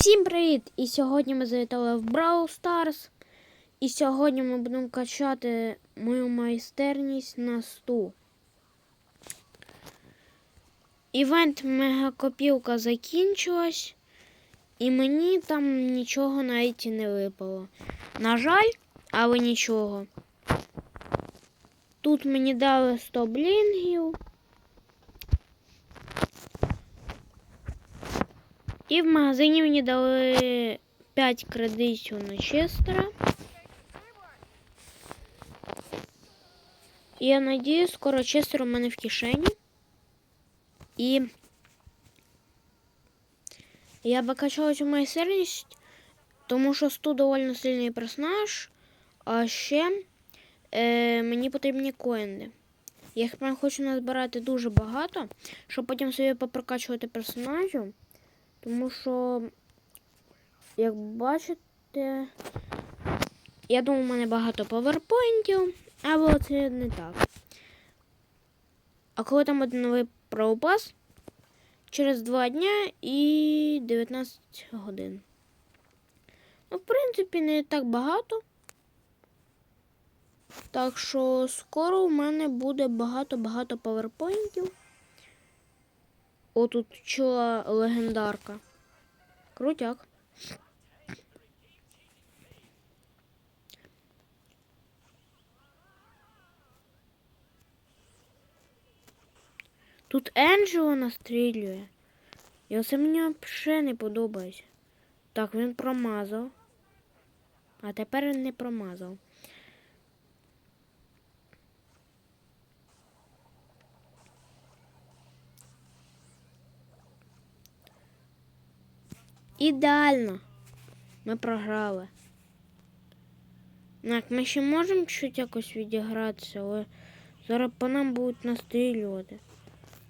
Всім привіт! І сьогодні ми завітали в Brawl Stars. І сьогодні ми будемо качати мою майстерність на 100. Івент мегакопілка закінчилась, і мені там нічого навіть і не випало. На жаль, але нічого. Тут мені дали 100 блінгів. І в магазині мені дали 5 кредитів на Честера. Я надію, скоро Честер у мене в кишені. І я качала цю майстерність, тому що Сту доволі сильний персонаж, а ще е, мені потрібні коїни. Я хочу назбирати дуже багато, щоб потім собі попрокачувати персонажів. Тому що, як бачите, я думаю, у мене багато паверпоінтів, але це не так. А коли там буде новий правопас, через 2 дня і 19 годин. Ну, в принципі, не так багато. Так що скоро у мене буде багато-багато паверпоінтів. О, тут чула легендарка. Крутяк. Тут Енджело настрілює. І оце мені взагалі не подобається. Так, він промазав. А тепер він не промазав. Ідеально. Ми програли. Так, ми ще можемо чуть якось відігратися, але зараз по нам будуть настрілювати.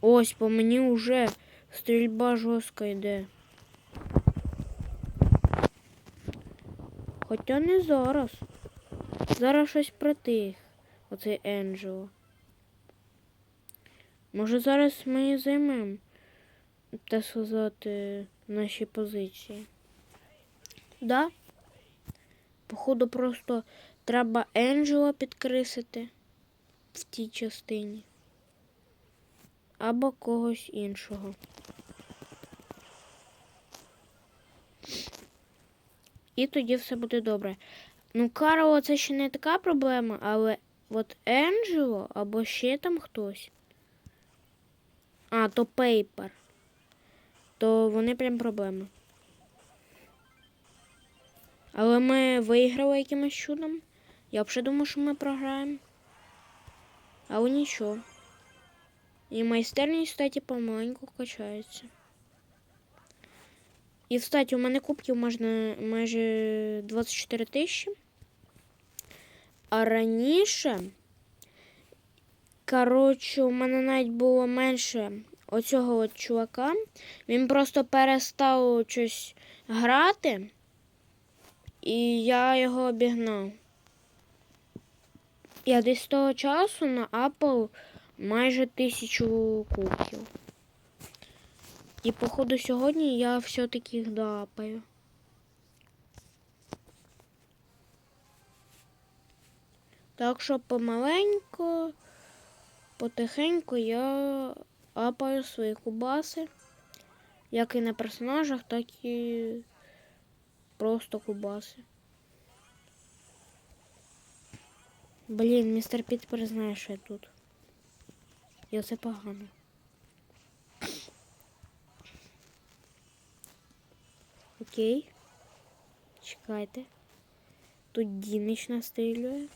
Ось по мені вже стрільба жорстка йде. Хоча не зараз. Зараз щось притих. Оцей Енджело. Може зараз ми і займемо, так сказати, наші позиції. Да? Походу, просто треба Енджела підкрисити в тій частині. Або когось іншого. І тоді все буде добре. Ну, Карло це ще не така проблема, але от Енджело або ще там хтось. А, то Пейпер. То вони прям проблема. Але ми виграли якимось чудом. Я взагалі думав, що ми програємо. Але нічого. І майстерність, кстати, помаленьку качається. І, кстати, у мене кубків можна майже 24 тисячі. А раніше, коротше, у мене навіть було менше оцього от чувака. Він просто перестав щось грати. І я його обігнав. Я десь з того часу на Apple майже тисячу кубків. І, походу, сьогодні я все-таки їх доапаю. Так що помаленько, потихеньку я апаю свої кубаси, як і на персонажах, так і просто кубаси. Блін, містер Піт признає, що я тут. І це погано. Окей. Чекайте. Тут Дінич настрілює.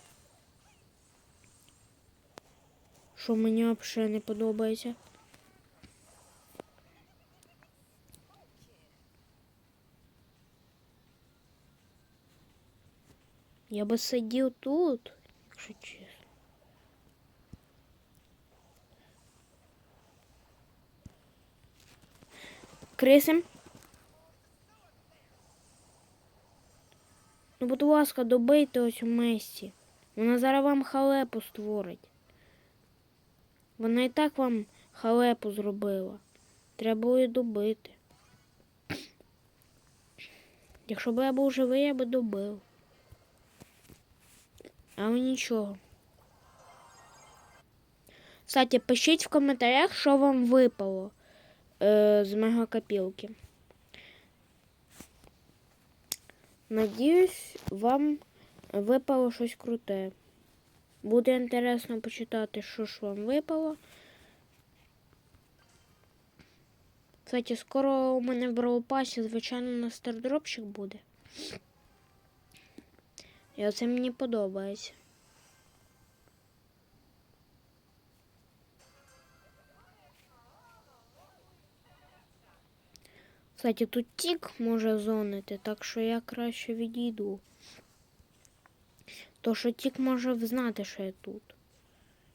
Що мені взагалі не подобається. Я би сидів тут, якщо чесно. Крисим. Ну, будь ласка, добийте ось у Месі. Вона зараз вам халепу створить. Вона і так вам халепу зробила. Треба було її добити. Якщо б я був живий, я би добив. Але нічого. Кстати, пишіть в коментарях, що вам випало е, з мегакопілки. Надіюсь, вам випало щось круте. Буде інтересно почитати, що ж вам випало. Кстати, скоро у мене в Броупасі, звичайно, на стардропчик буде. І оце мені подобається. Кстати, тут тік може зонити, так що я краще відійду. То що тік може взнати, що я тут.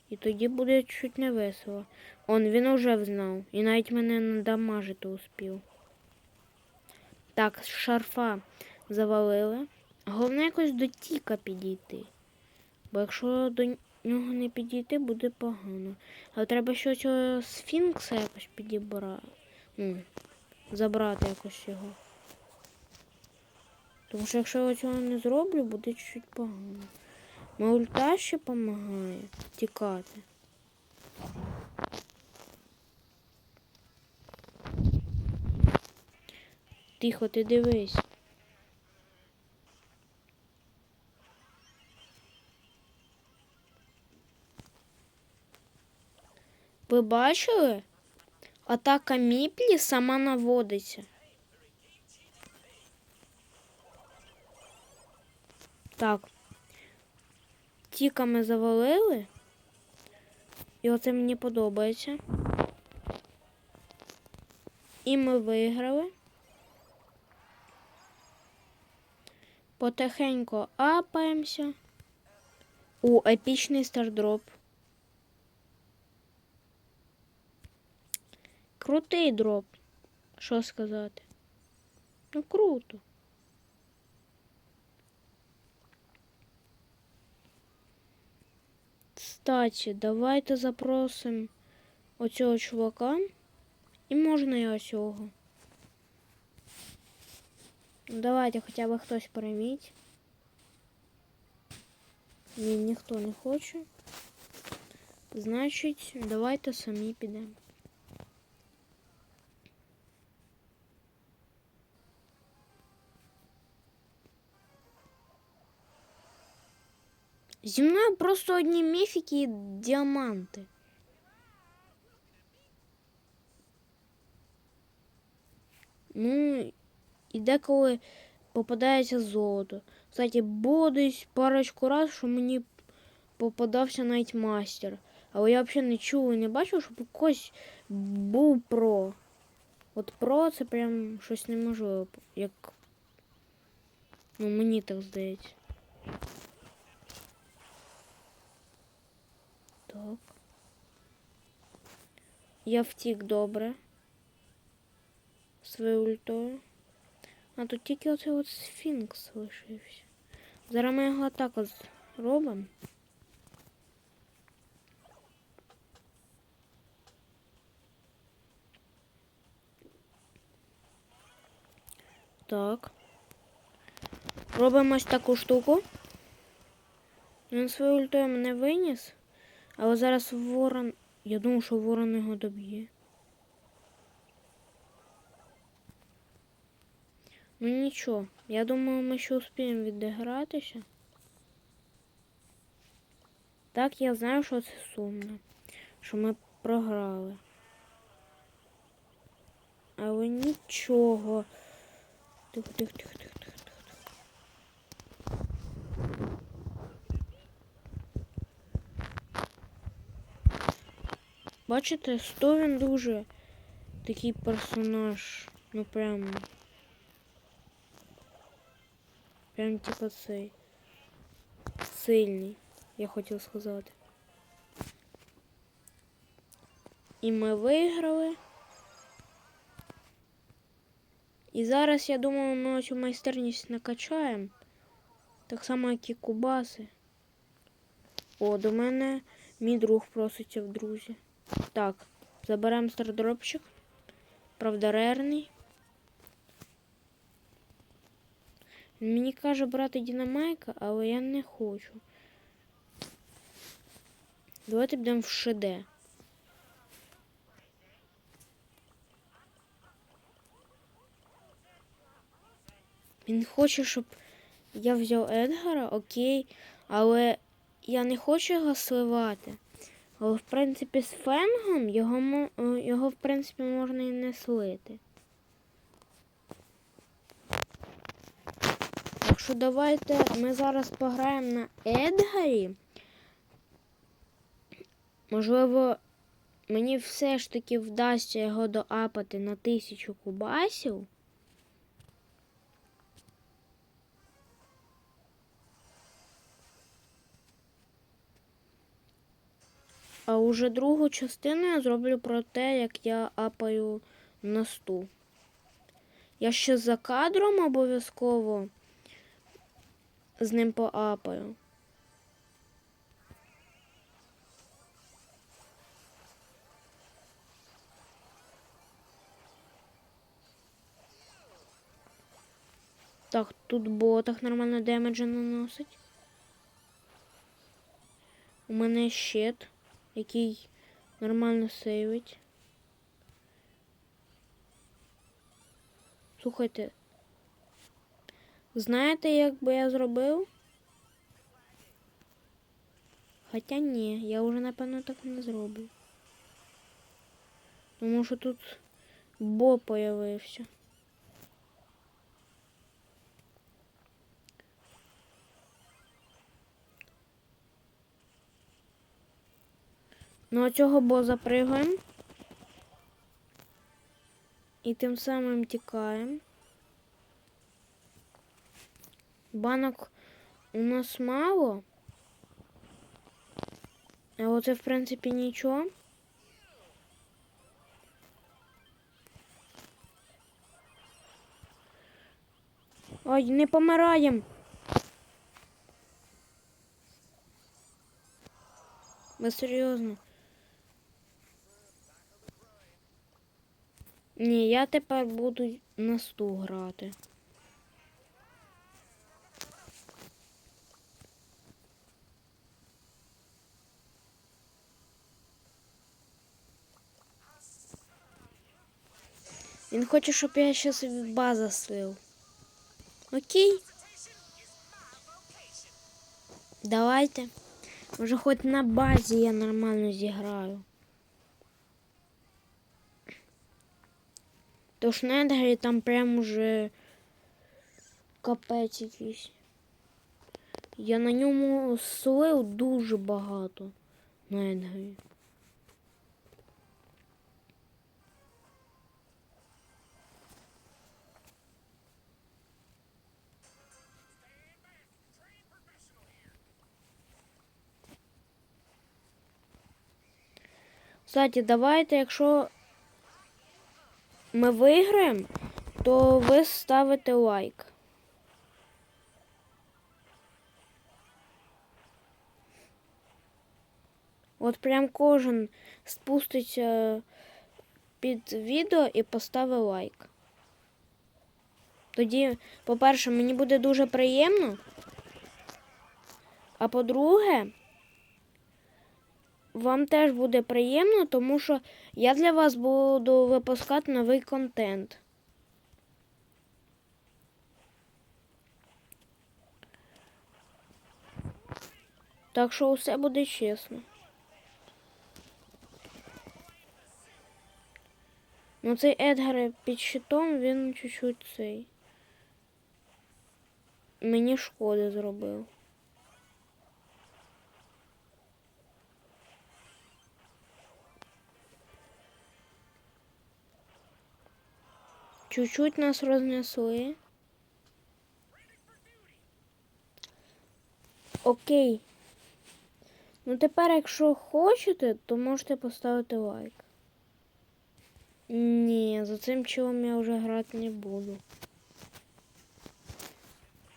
І тоді буде чуть не весело. Он він уже взнав. І навіть мене надамажити успів. Так, шарфа завалили. Головне якось до тіка підійти. Бо якщо до нього не підійти, буде погано. Але треба ще цього сфінкса якось підібрати. Ну, забрати якось його. Тому що якщо я цього не зроблю, буде чуть погано. Моя ульта ще допомагає тікати. Тихо, ти дивись. Ви бачили? Атака міплі сама наводиться. Так. Тіками завалили. І оце мені подобається. І ми виграли. Потихеньку апаємося. У епічний стардроп. Крутий дроп. Що сказати? Ну круто. Кстати, давайте запросимо оцього чувака. І можна і. Ну, Давайте хоча б хтось прийміть. Ні, ніхто не хоче. Значить, давайте самі підемо. Зі мною просто одні міфіки і діаманти. Ну, і деколи попадається золото. Кстати, було десь парочку раз, що мені попадався навіть мастер. Але я взагалі не чув і не бачив, щоб у когось був про. От про це прям щось неможливо, як. Ну, мені так здається. Так. Я втік добре. Своєю ультою. А тут тільки оцей от сфінкс лишився. Зараз ми його так от зробимо. Так. Робимо ось таку штуку. Він своєю ультою мене виніс. Але зараз ворон. Я думав, що ворон його доб'є. Ну нічого, я думаю, ми ще успіємо відігратися. Так, я знаю, що це сумно, що ми програли. Але нічого. Тихо, тихо, тихо, тихо. Бачите, сто він дуже такий персонаж. Ну прям. Прям типа цей. Сильний, я хотів сказати. І ми виграли. І зараз, я думаю, ми цю майстерність накачаємо. Так само, як і кубаси. О, до мене мій друг проситься в друзі. Так, заберемо стардропчик. Правда, рерний. Він мені каже брати Дінамайка, але я не хочу. Давайте підемо в ШД. Він хоче, щоб я взяв Едгара, окей, але я не хочу його сливати. В принципі з фенгом його, його в принципі можна і не слити. Так що давайте ми зараз пограємо на Едгарі. Можливо, мені все ж таки вдасться його доапати на тисячу кубасів. А уже другу частину я зроблю про те, як я апаю на сту. Я ще за кадром обов'язково з ним поапаю. Так, тут ботах нормально демеджа наносить. У мене щит, який нормально сейвить. Слухайте. Знаєте, як би я зробив? Хоча ні, я вже напевно так не зроблю. Тому що тут бо появився. Ну, а цього бо запригаємо. І тим самим тікаємо. Банок у нас мало. А оце, в принципі, нічого. Ой, не помираємо. Ви серйозно? Ні, я тепер буду на сту грати. Він хоче, щоб я ще собі база слив. Окей. Давайте. Може, хоч на базі я нормально зіграю. Тож на Едгарі там прям уже капець якийсь. Я на ньому слив дуже багато на. Кстати, давайте, якщо ми виграємо, то ви ставите лайк. От прям кожен спуститься під відео і поставить лайк. Тоді, по-перше, мені буде дуже приємно. А по-друге, вам теж буде приємно, тому що я для вас буду випускати новий контент. Так що усе буде чесно. Ну цей Едгар під щитом він чуть-чуть цей. Мені шкоди зробив. Чуть-чуть нас рознесли. Окей. Ну тепер, якщо хочете, то можете поставити лайк. Ні, за цим чолом я вже грати не буду.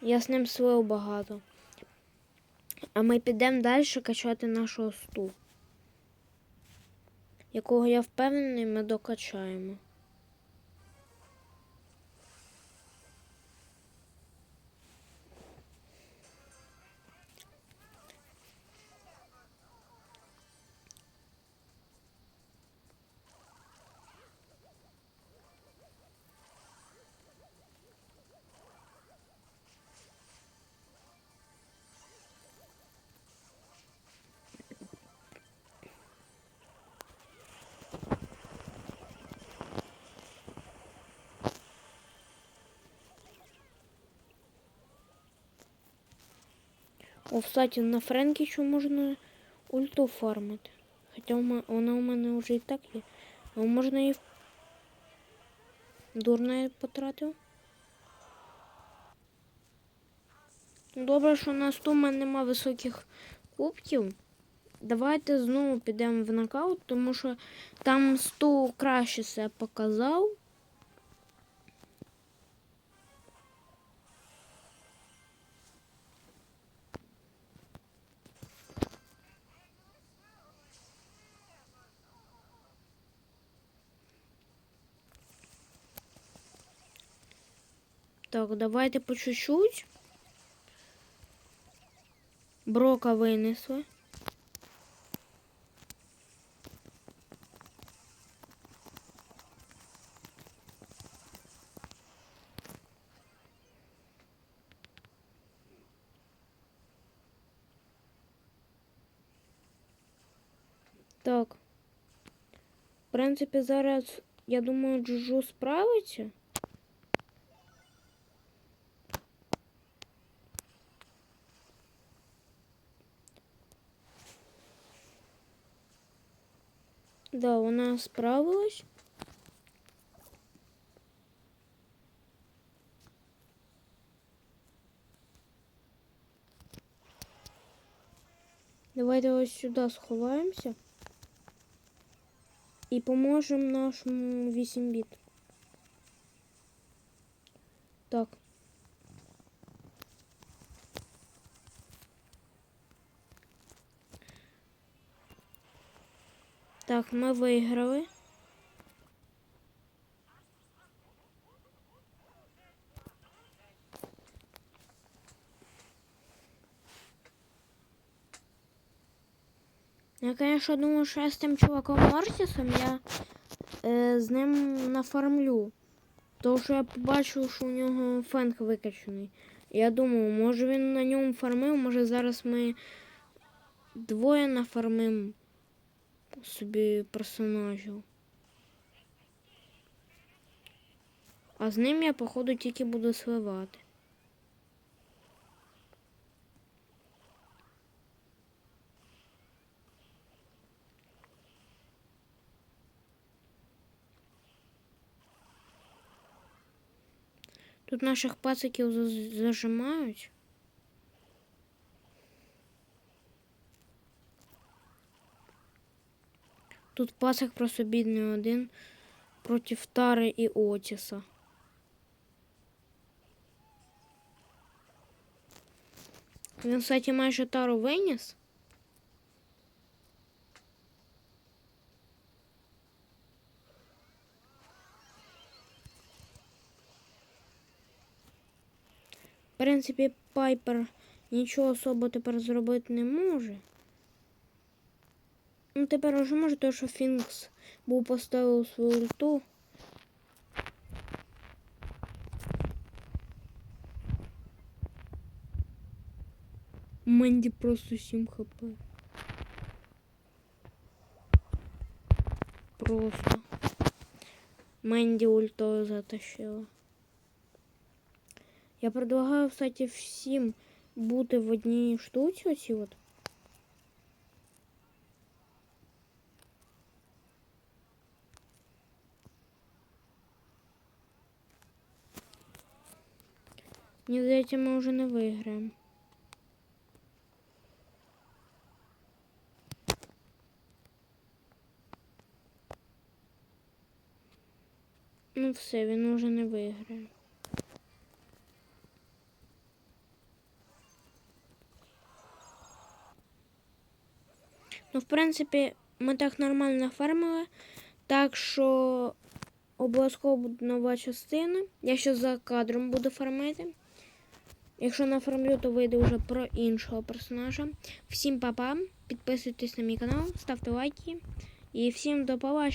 Я з ним слив багато. А ми підемо далі качати нашого сту, якого я впевнений, ми докачаємо. О, кстати, на Френкічу можна ульту фармити. Хоча у вона у мене вже і так є. А можна і дурно я потратив. Ну, Добре, що на 100 в мене нема високих кубків. Давайте знову підемо в нокаут, тому що там 100 краще себе показав. Так, давайте по чуть-чуть. Брока винесли. Так. В принципі, зараз, я думаю, Джуджу справиться. Да, вона справилась. Давайте ось сюди сховаємося. І поможемо нашому 8 біт. Так. Так, ми виграли. Я, конечно, думаю, що я з тим чуваком Мортісом я е, з ним нафармлю. Тому що я побачив, що у нього фенг викачаний. Я думаю, може він на ньому фармив, може зараз ми двоє нафармимо собі персонажів. А з ним я, походу, тільки буду сливати. Тут наших пациків зажимають. Тут пасик просто бідний один проти Тари і Отіса. Він, кстати, майже тару виніс. В принципі, Пайпер нічого особо тепер зробити не може. Ну, тепер уже може, тому що Фінкс був поставив свою ульту. Менді просто 7 хп. Просто. Менді ультою затащила. Я предлагаю, кстати, всім бути в одній штуці оці от. Мені здається, ми вже не виграємо. Ну все, він уже не виграє. Ну, в принципі, ми так нормально фармили. Так що обов'язково буде нова частина. Я ще за кадром буду фармити. Якщо нафармлю, то вийде вже про іншого персонажа. Всім па-па, підписуйтесь на мій канал, ставте лайки. І всім до побачення.